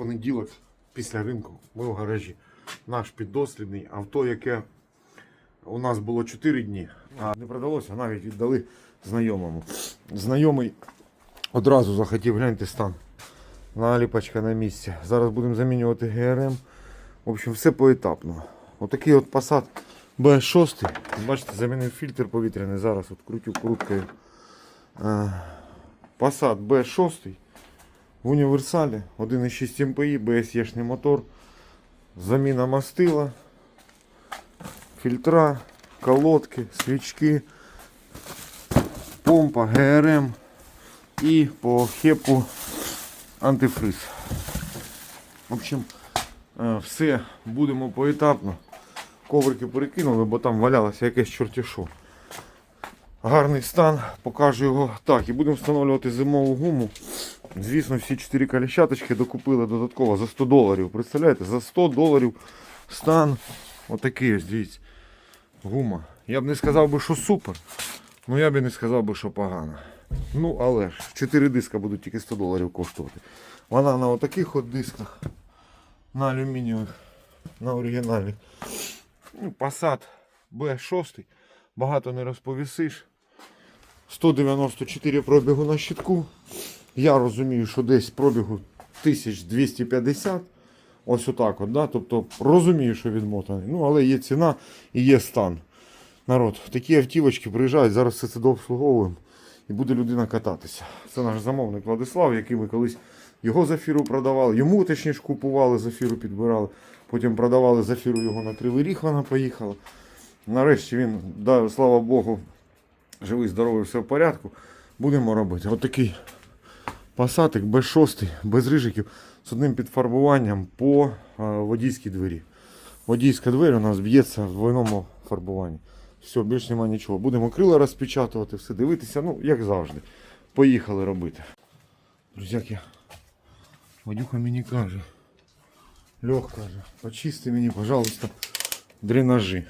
понеділок після ринку ми в гаражі. Наш піддослідний авто, яке у нас було 4 дні, а не продалося, навіть віддали знайомому. Знайомий одразу захотів гляньте стан. Наліпочка на місці. Зараз будемо замінювати ГРМ. В общем, все поетапно. Отакий от Passat B6. Бачите, замінив фільтр повітряний. Зараз от крутю круткою. Е, Passat B6 в універсалі 1,6 МПІ, BSE-шний мотор, заміна мастила, фільтра, колодки, свічки, помпа, ГРМ і по хепу антифриз. В общем, е, все будемо поетапно. Коврики перекинули, бо там валялося якесь чорті що. Гарний стан, покажу його так. І будемо встановлювати зимову гуму. Звісно, всі 4 коліщаточки докупили додатково за 100 доларів. Представляєте, за 100 доларів стан отакий ось, дивіться. Гума. Я б не сказав би, що супер, ну я б не сказав би, що погано. Ну, але ж 4 диска будуть тільки 100 доларів коштувати. Вона на отаких от дисках, на алюмінієвих, на оригінальних. Ну, Passat B6. Багато не розповісиш. 194 пробігу на щитку. Я розумію, що десь пробігу 1250. Ось отак от, да? Тобто розумію, що відмотаний. Ну, але є ціна і є стан. Народ, такі автівочки приїжджають, зараз все це дообслуговуємо і буде людина кататися. Це наш замовник Владислав, який ми колись його зафіру продавали, йому точніше купували, зафіру підбирали. Потім продавали зафіру його на Кривий Ріг, вона поїхала. Нарешті він, да, слава Богу, живий, здоровий, все в порядку. Будемо робити. От такий пасатик без шостий, без рижиків, з одним підфарбуванням по е, водійській двері. Водійська двері у нас б'ється в двойному фарбуванні. Все, більш нема нічого. Будемо крила розпечатувати, все дивитися, ну, як завжди. Поїхали робити. Друзяки, Вадюха мені каже. Льох каже, почисти мені, пожалуйста, дренажі.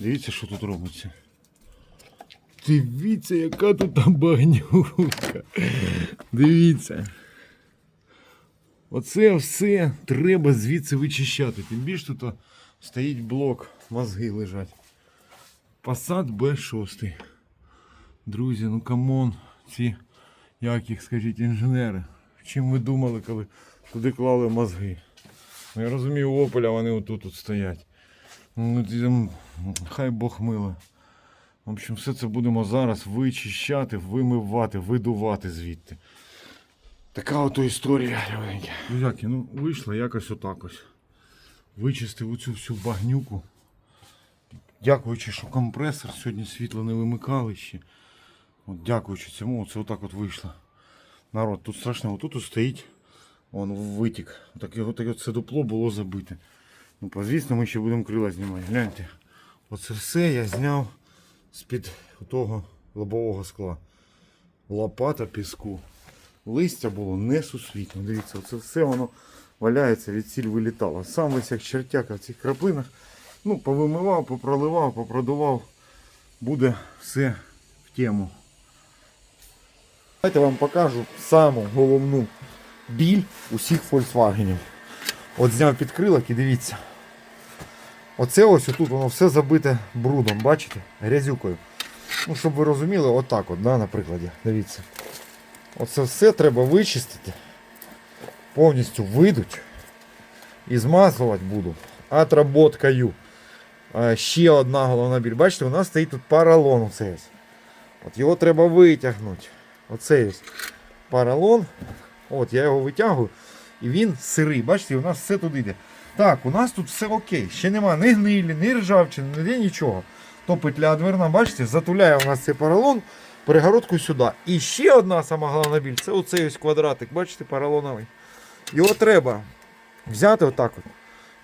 Дивіться, що тут робиться. Дивіться, яка тут багнюка. Дивіться. Оце все треба звідси вичищати. Тим більше тут стоїть блок, мозги лежать. Passat B6. Друзі, ну камон, ці, як їх скажіть, інженери. Чим ви думали, коли туди клали мозги? Ну, я розумію, у Опеля вони отут от стоять. Ну, хай Бог мило. В общем, все це будемо зараз вичищати, вимивати, видувати звідти. Така ото історія. Друзяки, ну вийшло якось отак. Вичистив оцю всю багнюку. Дякуючи, що компресор сьогодні світло не вимикали ще. От дякуючи цьому, це отак от вийшло. Народ, тут страшно, тут стоїть он витік. Так його таке це дупло було забите. Ну, звісно, ми ще будемо крила знімати. Гляньте. Оце все я зняв з-під того лобового скла. Лопата піску. Листя було несусвітньо. Дивіться, це все воно валяється, від сіль вилітало. Сам весь як чертяка в цих краплинах. Ну, повимивав, попроливав, попродував. Буде все в тему. Давайте вам покажу саму головну біль усіх Volkswagen. От зняв підкрилок і дивіться. Оце ось отут воно все забите брудом, бачите? Грязюкою. Ну, щоб ви розуміли, отак от, да, на прикладі. Дивіться. Оце все треба вичистити. Повністю видуть. І змазувати буду. Отработкою. Ще одна головна біль. Бачите, у нас стоїть тут поролон оцей ось. От його треба витягнути. Оцей ось поролон. От я його витягую. І він сирий. Бачите, у нас все туди йде. Так, у нас тут все окей. Ще нема ні гнилі, ні ржавчини, ніде нічого. То петля дверна, бачите, затуляє у нас цей поролон перегородку сюди. І ще одна сама головна біль. Це оцей ось квадратик, бачите, поролоновий. Його треба взяти отак от.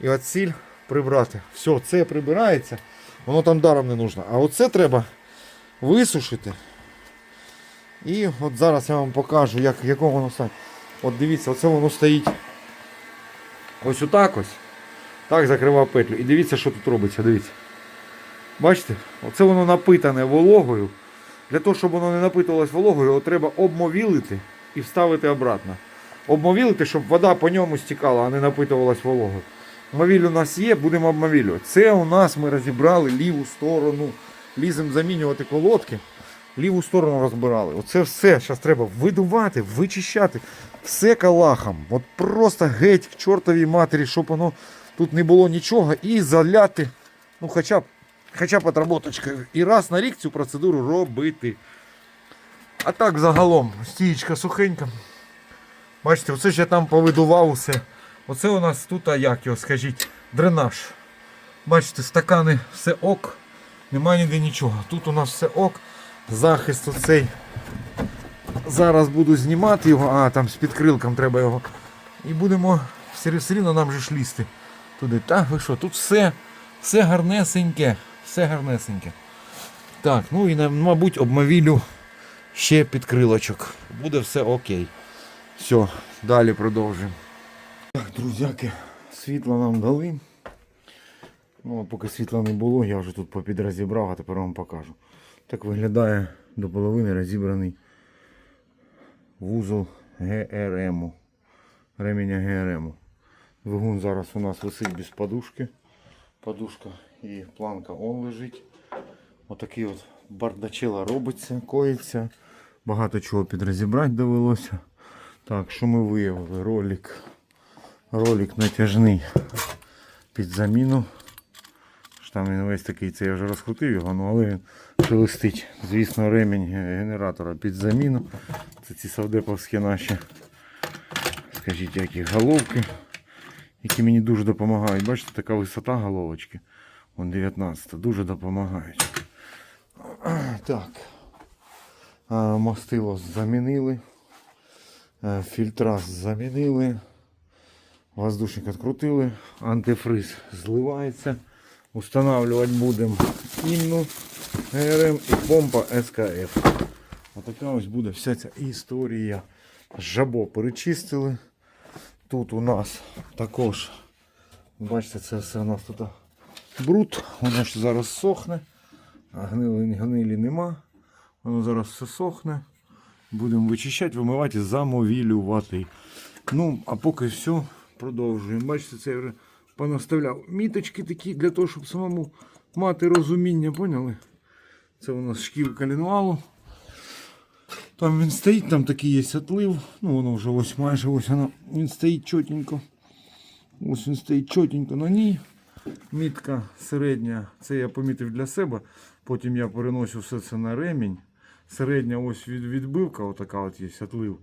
І от сіль прибрати. Все, це прибирається. Воно там даром не нужно. А оце треба висушити. І от зараз я вам покажу, як, якому воно стане. От дивіться, оце воно стоїть ось отак ось. Так закривав петлю. І дивіться, що тут робиться. Дивіться. Бачите? Оце воно напитане вологою. Для того, щоб воно не напитувалось вологою, його треба обмовілити і вставити обратно. обмовілити, щоб вода по ньому стікала, а не напитувалась вологою. Мовіль у нас є, будемо обмовілювати. Це у нас ми розібрали ліву сторону. Ліземо замінювати колодки. Ліву сторону розбирали. Оце все зараз треба видувати, вичищати. Все калахом. От просто геть к чортовій матері, щоб воно тут не було нічого, і заляти, ну хоча б, хоча б отработочкою. І раз на рік цю процедуру робити. А так загалом, стієчка сухенька. Бачите, оце ж я там повидував усе. Оце у нас тут, а як його скажіть, дренаж. Бачите, стакани все ок. Немає ніде нічого. Тут у нас все ок. Захист оцей. Зараз буду знімати його, а там з підкрилком треба його. І будемо все рівно нам же ж туди. Так, ви що, тут все, все гарнесеньке. Все гарнесеньке. Так, ну і мабуть обмовілю ще підкрилочок. Буде все окей. Все, далі продовжуємо. Так, друзяки, світло нам дали. Ну, поки світла не було, я вже тут попідрозібрав, а тепер вам покажу. Так виглядає до половини розібраний вузол ГРМ. Ременя ГРМ. Двигун зараз у нас висить без подушки. Подушка і планка он лежить. Отакий от бардачела робиться, коїться. Багато чого підрозібрати довелося. Так, що ми виявили? Ролик. Ролик натяжний під заміну. Там він весь такий, це я вже розкрутив його, ну, але він шелестить. Звісно, ремінь генератора під заміну. Це ці савдеповські наші, скажіть, які головки, які мені дуже допомагають. Бачите, така висота головочки. Вон 19 дуже допомагають. Так. Мастило замінили. Е, Фільтра замінили. Воздушник відкрутили. Антифриз зливається. Устанавливать будемо інну ГРМ і помпа СКФ. Отака ось буде вся ця історія. Жабо перечистили. Тут у нас також, бачите, це все у нас тут бруд. Воно ж зараз сохне. А гнилі, гнилі нема. Воно зараз все сохне. Будемо вичищати, вимивати замовілювати. Ну, а поки все, продовжуємо. Бачите, це я вже понаставляв міточки такі для того, щоб самому мати розуміння, поняли? Це у нас шків калінвалу. Там він стоїть, там такий є отлив. Ну воно вже ось майже ось воно. Він стоїть чотенько. Ось він стоїть чотенько на ній. Мітка середня, це я помітив для себе. Потім я переношу все це на ремінь. Середня ось від, відбивка, отака от є отлив.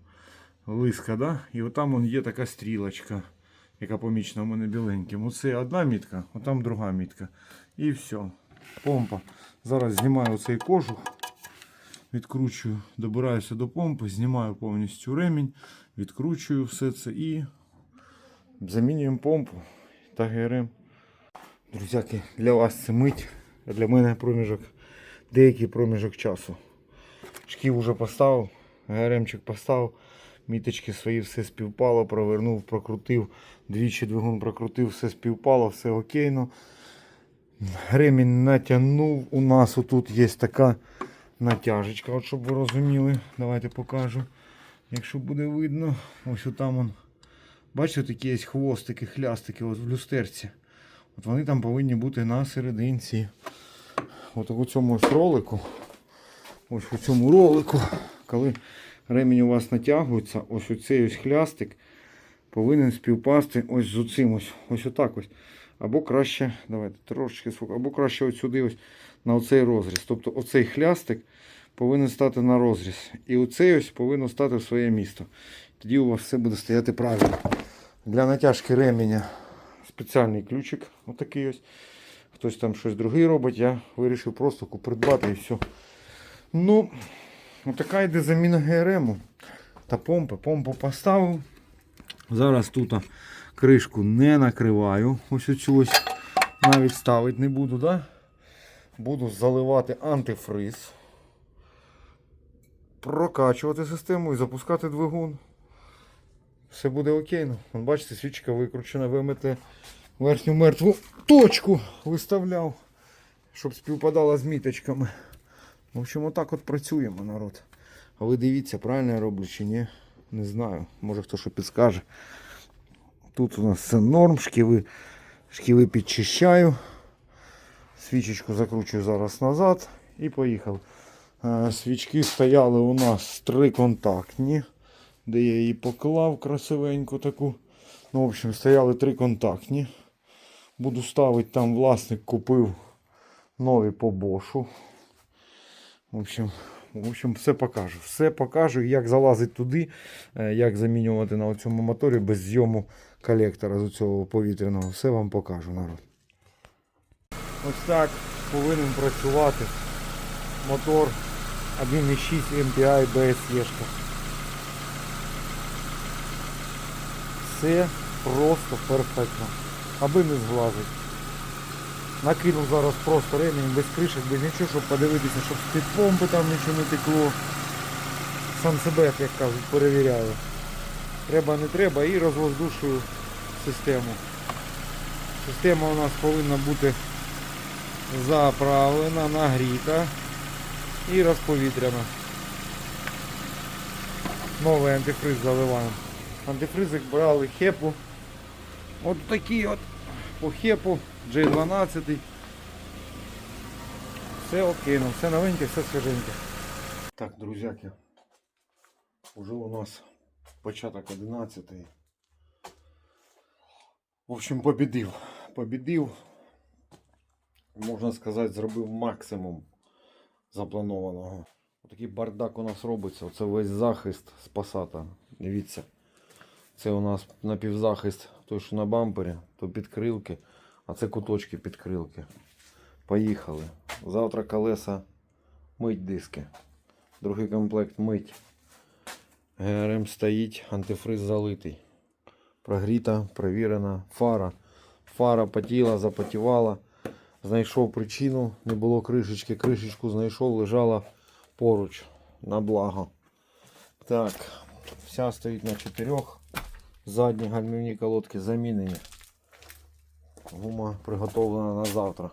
Лиска, да? І отам он є така стрілочка, яка помічена у мене біленьким. Оце одна мітка, отам друга мітка. І все. Помпа. Зараз знімаю цей кожух, відкручую, добираюся до помпи, знімаю повністю ремінь, відкручую все це і замінюємо помпу та ГРМ. Друзяки, для вас це мить, а для мене проміжок, деякий проміжок часу. Шків уже поставив, ГРМчик поставив, міточки свої все співпало, провернув, прокрутив, двічі двигун прокрутив, все співпало, все окейно. Ремінь натягнув. У нас отут є така натяжечка, от щоб ви розуміли. Давайте покажу. Якщо буде видно, ось отам он. Бачите, такі є хвостики, хлястики от в люстерці. От вони там повинні бути на серединці. От у цьому ось ролику. Ось у цьому ролику, коли ремінь у вас натягується, ось оцей ось хлястик повинен співпасти ось з оцим ось, ось отак ось. Або краще, давайте трошечки сфокусуємо, або краще ось сюди ось на оцей розріз. Тобто оцей хлястик повинен стати на розріз. І оцей ось повинен стати в своє місто. Тоді у вас все буде стояти правильно. Для натяжки ременя спеціальний ключик. Отакий ось. Хтось там щось другий робить, я вирішив просто придбати і все. Ну, отака йде заміна ГРМу та помпи. Помпу поставив. Зараз тут кришку не накриваю. Ось ось навіть ставити не буду, да? Буду заливати антифриз, прокачувати систему і запускати двигун. Все буде окейно. Вон, бачите, свічка викручена, вимити верхню мертву точку виставляв, щоб співпадала з міточками. В общем, отак от працюємо, народ. А ви дивіться, правильно я роблю чи ні. Не знаю, може хто що підскаже. Тут у нас все норм, шківи, шківи підчищаю. Свічечку закручую зараз назад і поїхав. Е, Свічки стояли у нас триконтактні, де я її поклав красивеньку таку. Ну, в общем, стояли три контактні. Буду ставити там власник купив нові по бошу. В общем, в общем, все покажу. Все покажу, як залазити туди, е, як замінювати на цьому моторі без зйому колектора з цього повітряного. Все вам покажу, народ. Ось так повинен працювати мотор 1.6 MPI BSE. Все просто перфектно. Аби не зглазить. Накинув зараз просто ремінь без кришок, без нічого, щоб подивитися, щоб з-під помпи там нічого не текло. Сам себе, як кажуть, перевіряю. Треба, не треба і розвоздушую систему. Система у нас повинна бути заправлена, нагріта і розповітряна. Новий антифриз заливаємо. Антифризик брали хепу. От такі от по хепу J12. Все окей, ну все новеньке, все свіженьке. Так, друзяки. Уже у нас початок 11. В общем, побідив. Побідив. Можна сказати, зробив максимум запланованого. Такий бардак у нас робиться. Це весь захист з. Дивіться. Це у нас напівзахист, той, що на бампері, то підкрилки, а це куточки підкрилки. Поїхали. Завтра колеса мить диски. Другий комплект мить. ГРМ стоїть, антифриз залитий. Прогріта, провірена. Фара. Фара потіла, запотівала. Знайшов причину, не було кришечки. Кришечку знайшов, лежала поруч на благо. Так, вся стоїть на чотирьох. Задні гальмівні колодки замінені. Гума приготовлена на завтра.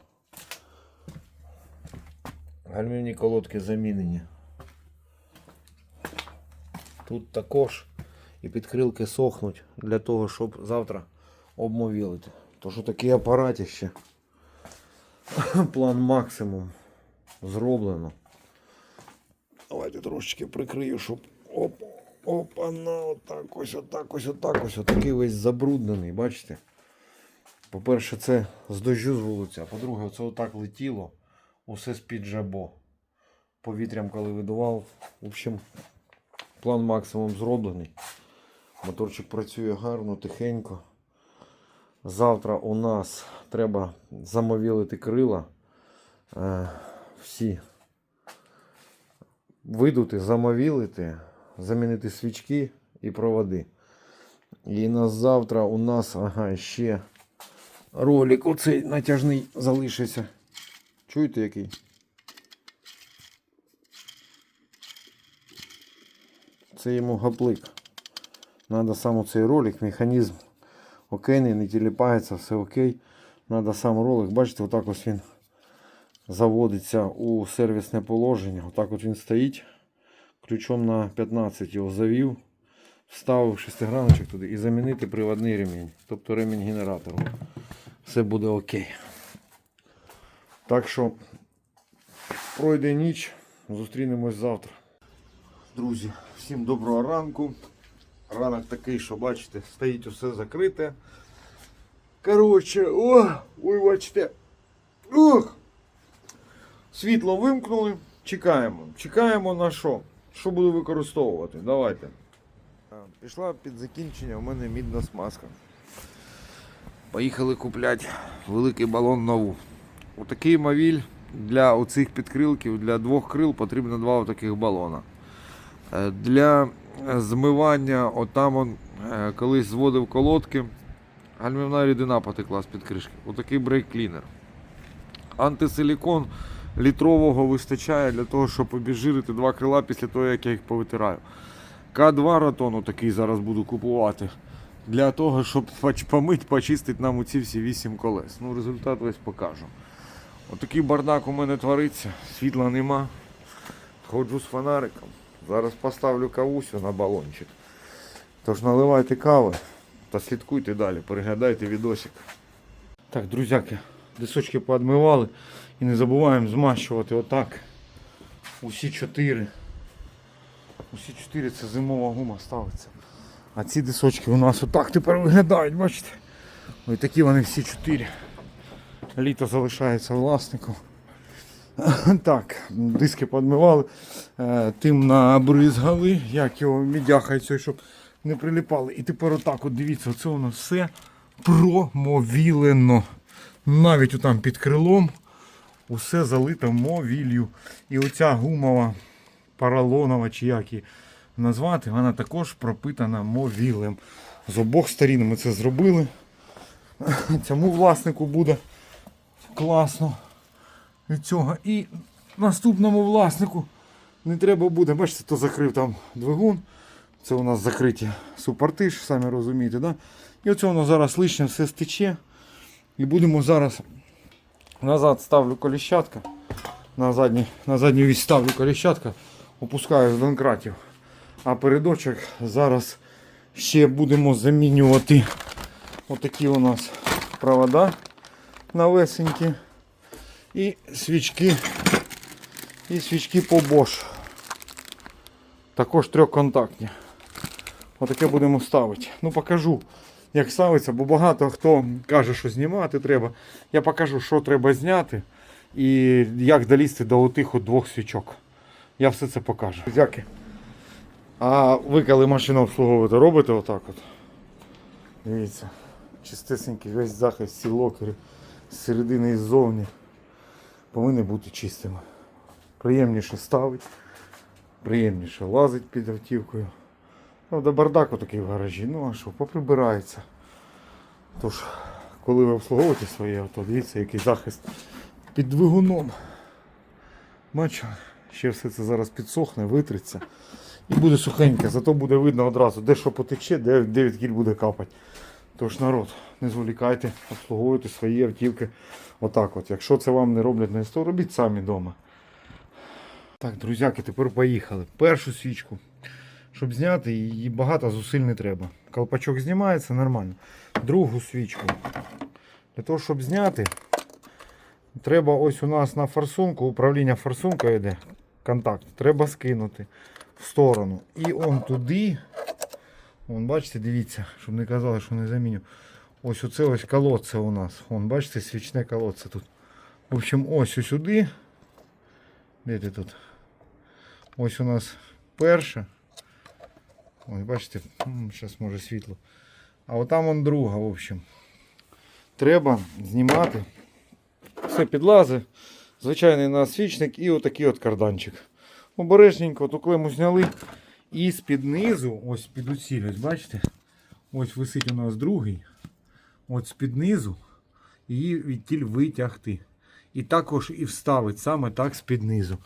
Гальмівні колодки замінені. Тут також і підкрилки сохнуть для того, щоб завтра обмовілити. То що такий апаратище. План максимум зроблено. Давайте трошечки прикрию, щоб оп, на отак ось, отак ось, отак ось. Отакий весь забруднений, бачите? По-перше, це з дощу з вулиці, а по-друге, це отак летіло. Усе з-під жабо. Повітрям, коли видував. В общем, план максимум зроблений. Моторчик працює гарно, тихенько. Завтра у нас треба замовілити крила. Е, всі видути, замовілити, замінити свічки і проводи. І на завтра у нас ага, ще ролик оцей натяжний залишиться. Чуєте який? Це йому гаплик. Надо сам цей ролик, механізм окейний, не тіліпається, все окей. Надо сам ролик. Бачите, отак ось він заводиться у сервісне положення. Отак от він стоїть. Ключом на 15 його завів, вставив шестиграночок туди і замінити приводний ремінь. Тобто ремінь генератору. Все буде окей. Так що пройде ніч, зустрінемось завтра. Друзі, всім доброго ранку. Ранок такий, що бачите, стоїть усе закрите. Коротше, о, ой, бачите. Ух! Світло вимкнули. Чекаємо. Чекаємо на що? Що буду використовувати? Давайте. Пішла під закінчення, у мене мідна смазка. Поїхали купляти великий балон нову. Отакий мавіль для оцих підкрилків, для двох крил потрібно два таких балона. Е, Для змивання, отам он е, колись зводив колодки, гальмівна рідина потекла з під кришки. Отакий брейк-клінер. Антисилікон літрового вистачає для того, щоб обіжирити два крила після того, як я їх повитираю. К2 ратон такий зараз буду купувати. Для того, щоб помить, почистити нам оці всі 8 колес. Ну, результат весь покажу. Отакий бардак у мене твориться, світла нема. Ходжу з фонариком. Зараз поставлю кавусю на балончик. Тож наливайте кави та слідкуйте далі, переглядайте відосик. Так, друзяки, дисочки поодмивали і не забуваємо змащувати отак. Усі чотири. Усі чотири це зимова гума ставиться. А ці дисочки у нас отак тепер виглядають, бачите? Ось такі вони всі чотири. Літо залишається власнику. Так, диски подмивали, е, тим набризгали, як його мідяхається, щоб не приліпали. І тепер отак, от дивіться, оце воно все промовілено. Навіть отам під крилом усе залито мовіллю. І оця гумова, поролонова, чи як її назвати, вона також пропитана мовілем. З обох сторін ми це зробили. Цьому власнику буде класно від цього. І наступному власнику не треба буде. Бачите, то закрив там двигун. Це у нас закриті супорти, самі розумієте, да? І оце воно зараз лишнє все стече. І будемо зараз назад ставлю коліщатка. На задній, на задню вісь ставлю коліщатка, опускаю з донкратів. А передочок зараз ще будемо замінювати отакі у нас провода навесенькі. І свічки. І свічки по Bosch. Також трьохконтактні. Отаке будемо ставити. Ну покажу, як ставиться, бо багато хто каже, що знімати треба. Я покажу, що треба зняти і як долізти до отих от двох свічок. Я все це покажу. Дяки. А ви коли машину обслуговуєте, робите отак от. Дивіться. Чистесенький весь захист, всі локери з середини і ззовні повинні бути чистими. Приємніше ставить, приємніше лазить під автівкою. Ну, до бардаку такий в гаражі. Ну а що, поприбирається. Тож, коли ви обслуговуєте своє авто, дивіться, який захист під двигуном. Бачу, ще все це зараз підсохне, витриться. І буде сухеньке, зато буде видно одразу, де що потече, де, де відкіль буде капати. Тож народ, не зволікайте, обслуговуйте свої автівки отак от. Якщо це вам не роблять на СТО, робіть самі вдома. Так, друзяки, тепер поїхали. Першу свічку, щоб зняти, її багато зусиль не треба. Колпачок знімається нормально. Другу свічку. Для того, щоб зняти, треба ось у нас на форсунку, управління форсункою йде. Контакт. Треба скинути в сторону. І он туди. Вон, бачите, дивіться, щоб не казали, що не заміню. Ось оце ось колодце у нас. Вон, бачите, свічне колодце тут. В общем, ось сюди. Де ти тут? Ось у нас перше. Ось, бачите, зараз може світло. А отам он друга, в общем. Треба знімати. Все підлази. Звичайний насвічник і отакий от карданчик. Обережненько ту клему зняли. І з-під низу, ось під оціль, ось бачите? Ось висить у нас другий. От з-під низу її відтіль витягти. І також і вставить саме так з-під низу.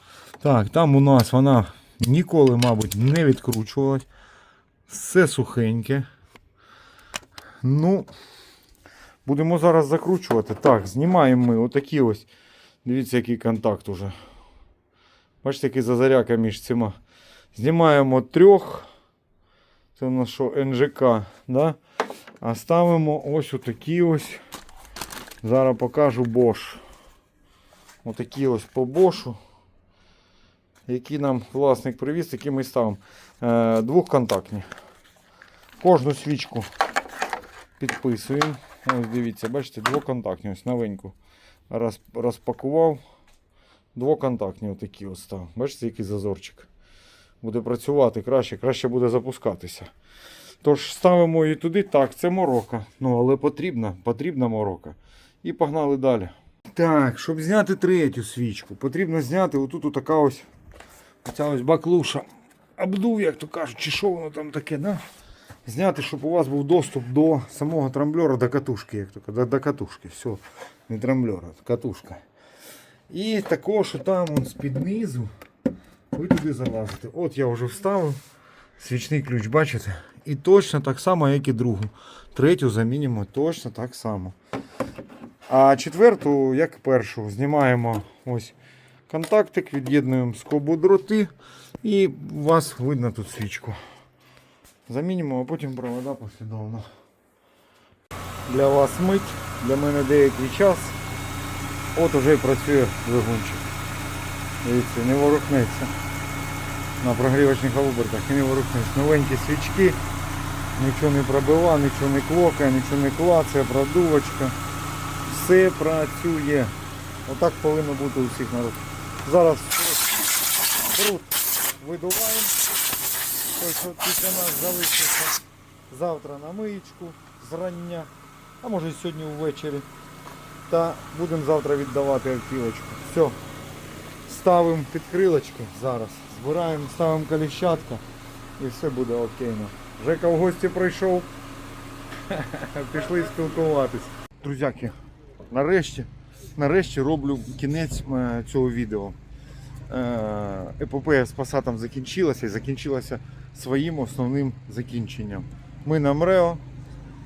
Так, там у нас вона ніколи, мабуть, не відкручувалась. Все сухеньке. Ну, будемо зараз закручувати. Так, знімаємо ми отакі ось. Дивіться, який контакт уже. Бачите, який зазаряка між цими. Знімаємо трьох. Це у нас що НЖК. Да? А ставимо ось отакі ось. Зараз покажу Bosch. Отакі ось по Бошу. Які нам власник привіз, які ми ставимо. Е, двохконтактні. Кожну свічку підписуємо. Ось дивіться, бачите, двоконтактні, ось новеньку. Роз, розпакував. Двоконтактні отакі ось став. Бачите, який зазорчик. Буде працювати краще, краще буде запускатися. Тож ставимо її туди. Так, це морока. Ну, але потрібна, потрібна морока. І погнали далі. Так, щоб зняти третю свічку, потрібно зняти отут така ось оця ось баклуша. Обдув, як то кажуть, чи що воно там таке, да? Зняти, щоб у вас був доступ до самого трамблера, до катушки, як то до, до катушки. Все, не трамблера, катушка. І також там он з-під низу ви туди залазите. От я вже вставив свічний ключ, бачите? І точно так само, як і другу. Третю замінимо точно так само. А четверту, як першу, знімаємо ось контактик, від'єднуємо скобу дроти і у вас видно тут свічку. Замінимо, а потім провода послідовно. Для вас мить, для мене деякий час. От уже і працює двигунчик. Дивіться, не ворухнеться. На прогрівочних обертах і не ворухнеться. Новенькі свічки, нічого не пробива, нічого не клокає, нічого не клацає, продувочка. Все працює. Отак повинно бути у всіх народів. Зараз бруд видуваємо. Той, що після нас залишиться завтра на миєчку зрання, а може сьогодні ввечері. Та будемо завтра віддавати автівочку. Все. Ставимо підкрилочки зараз. Збираємо, ставимо коліщатка і все буде окейно. Жека в гості прийшов. Пішли спілкуватись. Друзяки, нарешті, нарешті роблю кінець е, цього відео. Е, Епопея з Пасатом закінчилася і закінчилася своїм основним закінченням. Ми на МРЕО,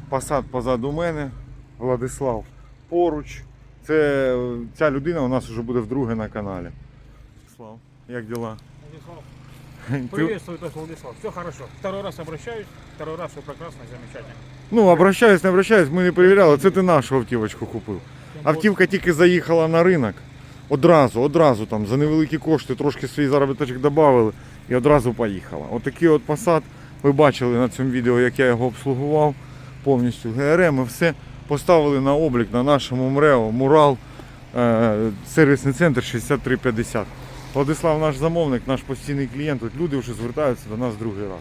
Пасат позаду мене, Владислав поруч. Це, ця людина у нас вже буде вдруге на каналі. Слав, як діла? Приветствую вас, Владислав. Все хорошо. Второй раз обращаюсь, второй раз все прекрасно, замечательно. Ну, обращаюсь, не обращаюсь, ми не перевіряли, це ти нашу автівочку купив. Автівка тільки заїхала на ринок. Одразу, одразу там за невеликі кошти трошки свій заробіточок додали і одразу поїхала. Отакий от Passat. Ви бачили на цьому відео, як я його обслугував повністю ГРМ і все. Поставили на облік на нашому МРЕО Мурал е, сервісний центр 6350. Владислав наш замовник, наш постійний клієнт. От люди вже звертаються до нас другий раз.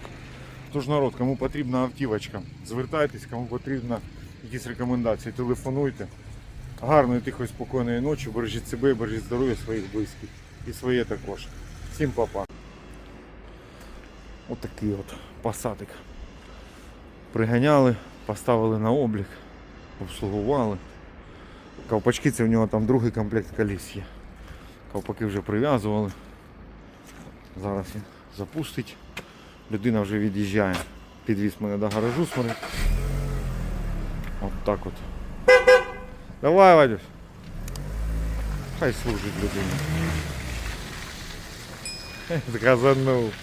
Тож народ, кому потрібна автівочка, звертайтесь, кому потрібна якісь рекомендації, телефонуйте. Гарної, тихої, спокійної ночі, бережіть себе, бережіть здоров'я своїх близьких і своє також. Всім папа. Отакий от пасатик. Приганяли, поставили на облік, обслугували. Ковпачки це в нього там другий комплект коліс є. Ковпаки вже прив'язували. Зараз він запустить. Людина вже від'їжджає. Підвіз мене до гаражу смотри. От так от. Давай, Вадюш. Хай служить людина. Газанув.